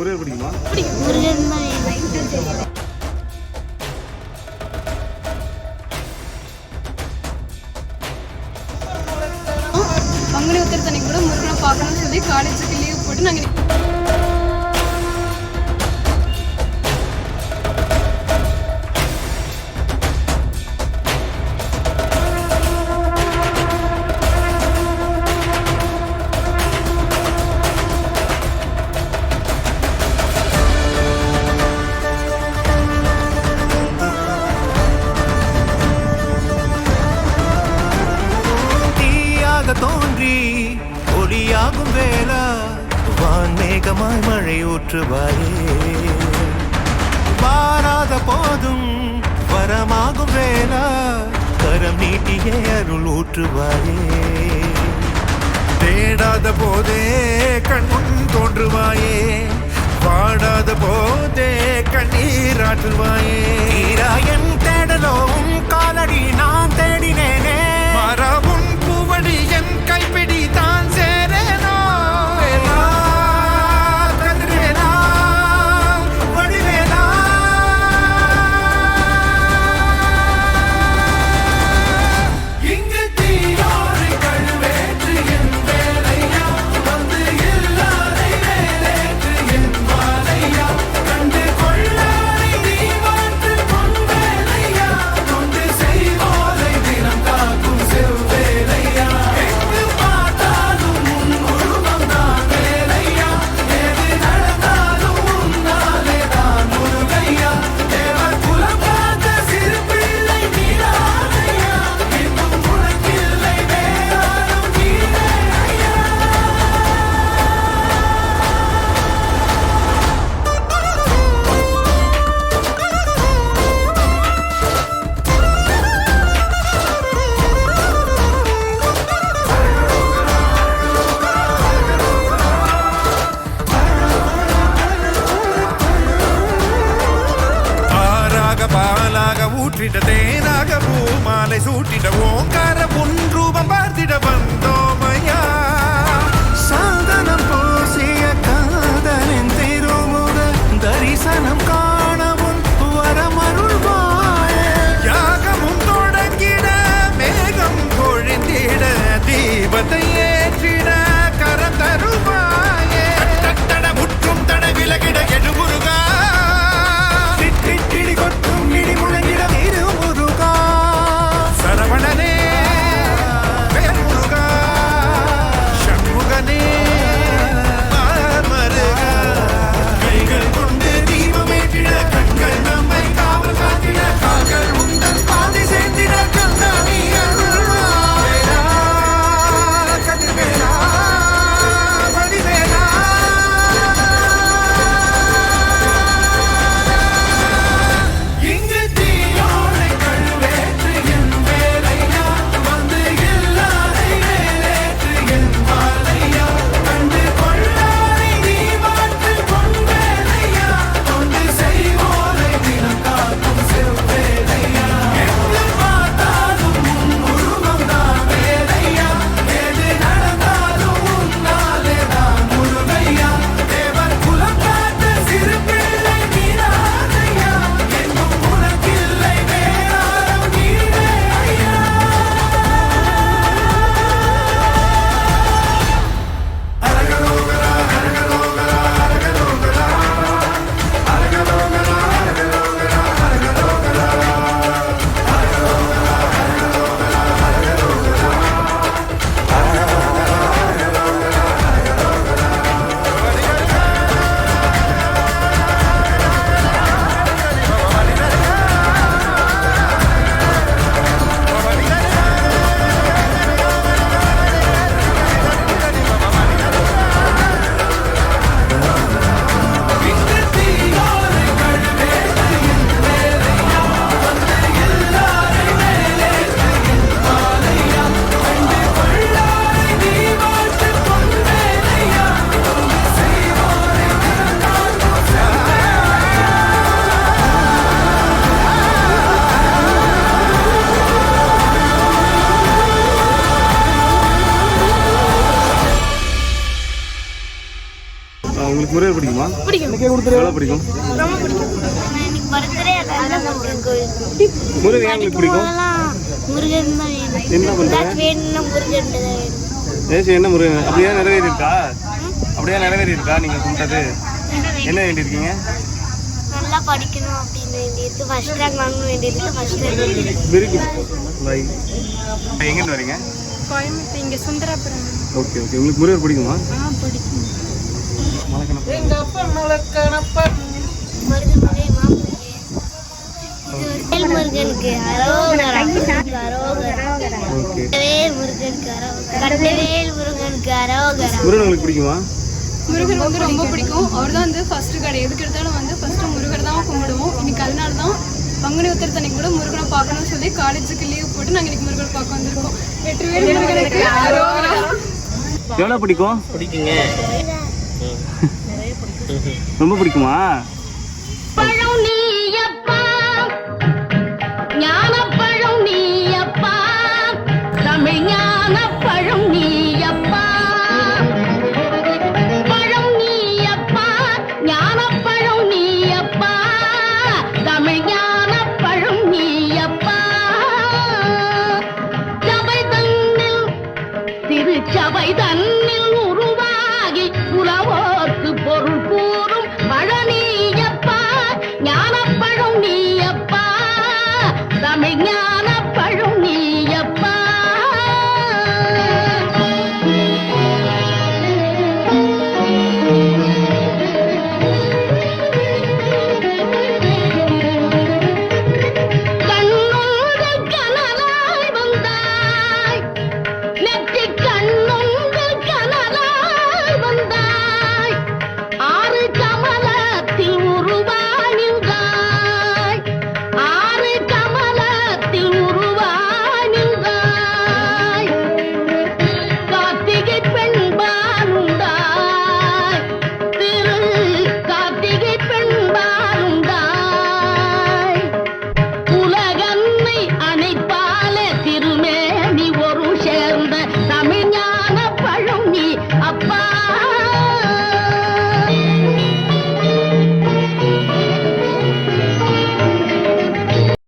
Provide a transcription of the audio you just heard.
Courier பிடிக்குமா? பங்குனி உத்திரத்தனைக்கு கூட முருகனை பார்க்கணும்னு சொல்லி காலேஜுக்கு லீவ் போட்டு நாங்கள் தாகமாய் மழை ஊற்றுவாயே பாராத போதும் வரமாகும் வேளா கரம் நீட்டியே அருள் ஊற்றுவாயே. தேடாத போதே கண்முன் தோன்றுவாயே. பாடாத போதே கண்ணீராற்றுவாயே என் தேடலோ காலடி நான் தேட போற்றிட தேனாக பூ மாலை சூட்டிட ஓங்கார பிடிக்குமா? பிடிக்கும். எவ்வளோ பிடிக்கும்? ரொம்ப பிடிக்கும். எனக்கு பர்த்டே அதான் முருகன் ஏன் உங்களுக்கு பிடிக்கும்? என்ன வேணும். ஏசி என்ன முருகன்? அப்படியே நிறைவேறி இருக்கா அப்படியே நிறைவேறி இருக்கா நீங்க கும்பிட்டது என்ன வேண்டியிருக்கீங்க? நல்லா படிக்கணும் அப்படின்னு வேண்டியிருக்கு. ஃபர்ஸ்ட் ரேங்க் வாங்கணும் வேண்டியிருக்கு. First rank very good bye எங்கேருந்து வரீங்க? கோயம்புத்தூர் இங்கே சுந்தராபுரம். ஓகே ஓகே உங்களுக்கு முருகர் பிடிக்குமா? ஆ பிடிக்கும். முருகன் முருகே மாமுருகே வேல் முருகனுக்கு அரோகரா அரோகரா ஓகே வேல் முருகனுக்கு அரோகரா கட்டவேல் முருகனுக்கு அரோகரா முருகன் உங்களுக்கு பிடிக்குமா? முருகர் வந்து ரொம்ப பிடிக்கும். அவர் தான் வந்து ஃபர்ஸ்ட் கடை எதுக்கு எடுத்தாலும் வந்து ஃபர்ஸ்ட் முருகர் தான் கும்பிடுவோம். இன்னைக்கு அதனால தான் பங்குனி உத்திரத்தன்னைக்கு கூட முருகனை பார்க்கணும்னு சொல்லி காலேஜுக்கு லீவ் போட்டு நாங்கள் இன்னைக்கு முருகனை பார்க்க வந்திருக்கோம். வெற்றிவேல் முருகனுக்கு அரோகரா. எவ்வளோ பிடிக்கும்? பிடிக்குங்க. ரொம்ப பிடிக்குமா?